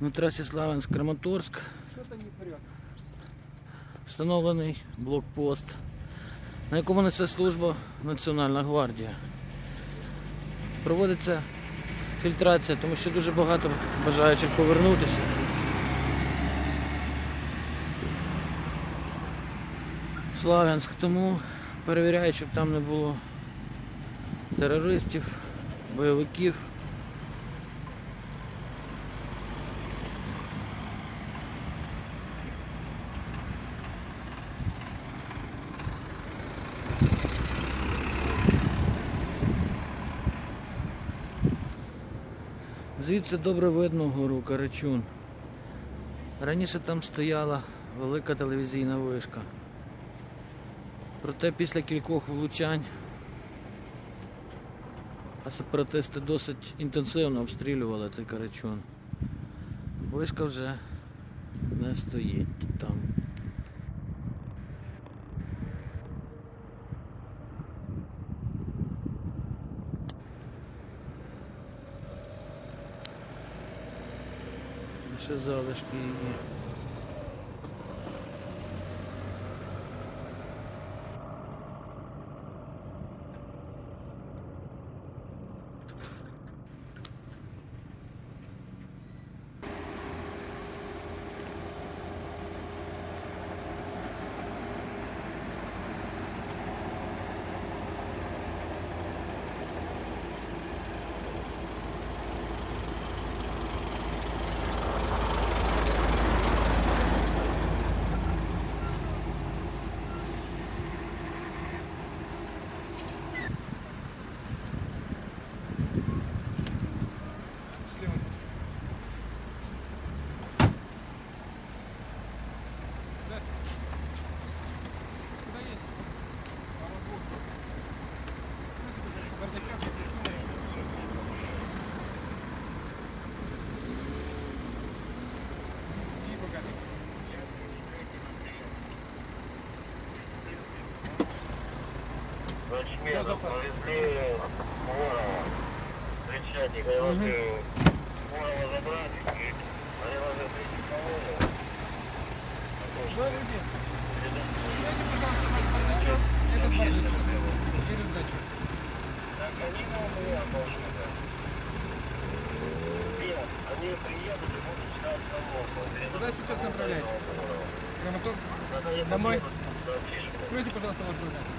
на трасі Славянськ-Краматорськ встановлений блокпост, на якому несе служба Національна гвардія. Проводиться фільтрація, тому що дуже багато бажаючих повернутися. Славянськ, тому перевіряють, щоб там не було терористів, бойовиків. Звідси добре видно гору Карачун. Раніше там стояла велика телевізійна вишка. Проте після кількох влучань а сепаратисти досить інтенсивно обстрілювали цей Карачун. Вишка вже не стоїть там. seus horas que Ручменов, повезли Ворова. Встречайте, когда угу. Ворова забрали, они вас отвезли по Ворову. Что, люди? Скажите, пожалуйста, наш бардачок, этот бардачок, передачок. Так, они нам меня должны дать. Нет, они приедут и будут ждать самого. Куда сейчас направляетесь? Прямо тут? Домой? Откройте, пожалуйста, ваш бардачок.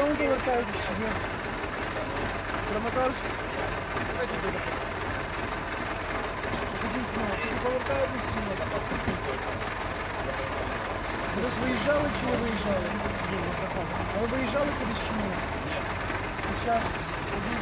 Повертаєтесь чи ні? Краматорськ? Ну, повертаєтесь ні? Ви ж виїжджали чи не виїжджали? А ви виїжджали кудись чи ні? Ні. Під час подій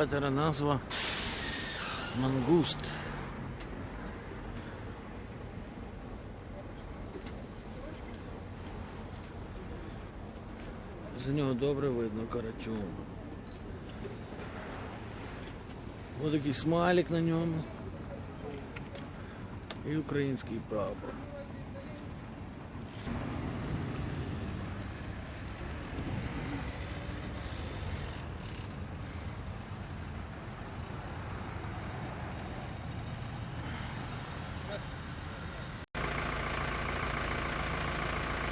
були Батера назва Мангуст. За нього добре видно карачун. Ось такий смайлик на ньому. І український прапор.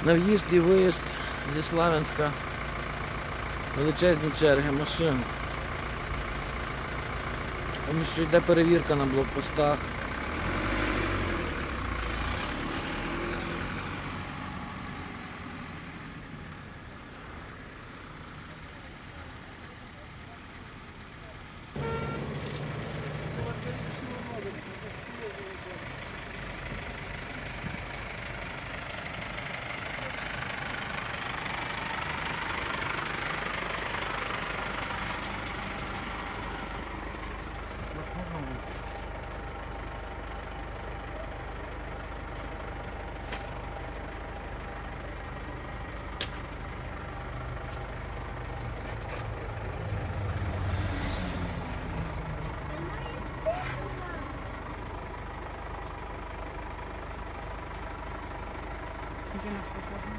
На в'їзд і виїзд зі Славянська величезні черги машин. Тому що йде перевірка на блокпостах. llenas de cosas.